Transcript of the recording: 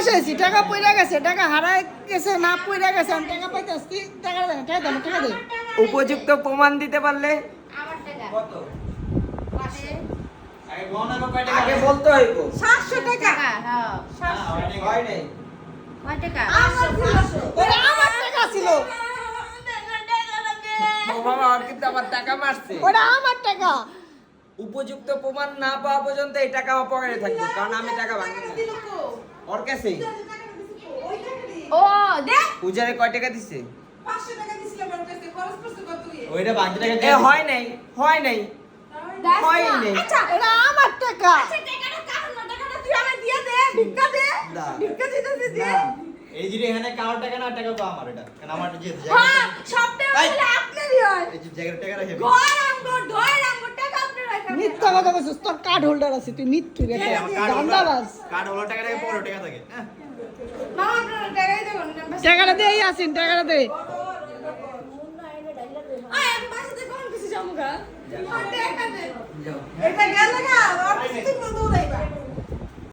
বসাইছি টাকা পইরা গেছে টাকা হারাই গেছে না পইরা গেছে আমি টাকা পাইতে আসছি টাকা দেন টাকা দেন টাকা দেন। উপযুক্ত প্রমাণ দিতে পারলে? আমার টাকা কত আগে বলতে হইব। টাকা। হ্যাঁ হয় নাই। কয় টাকা? আমার টাকা ছিল। ও বাবা ওর কিন্তু আমার টাকা মারছে। ওটা আমার টাকা। উপযুক্ত প্রমাণ না পাওয়া পর্যন্ত এই টাকা আমার পকেটে থাকবে কারণ আমি টাকা ভাঙি না ওর কাছে? ও দেখ। পূজারে কয় টাকা দিছে? ওইটা বাকি টাকা এ হয় নাই হয় নাই। হয় নাই। আচ্ছা এটা আমার টাকা। আচ্ছা, টাকাটা কার না? টাকাটা তুই আমায় দিয়ে দে, ভিক্ষা দে। না। ভিক্ষা দিতেছি দে। এই যে এখানে কারোর টাকা না টাকা তো আমার এটা। কারণ আমার যে হ্যাঁ, সব টাকা আপনারই হয়। এই যে জায়গার টাকা রাখে। ঘর আমগো। মিথ্যা কথা বলছিস তোর কার্ড হোল্ডার আছে তুই মিথ্যু দান্দাবাজ টাকা থাকে হ্যাঁ টাকাটা দে আসিন টাকাটা দে। এটা গেল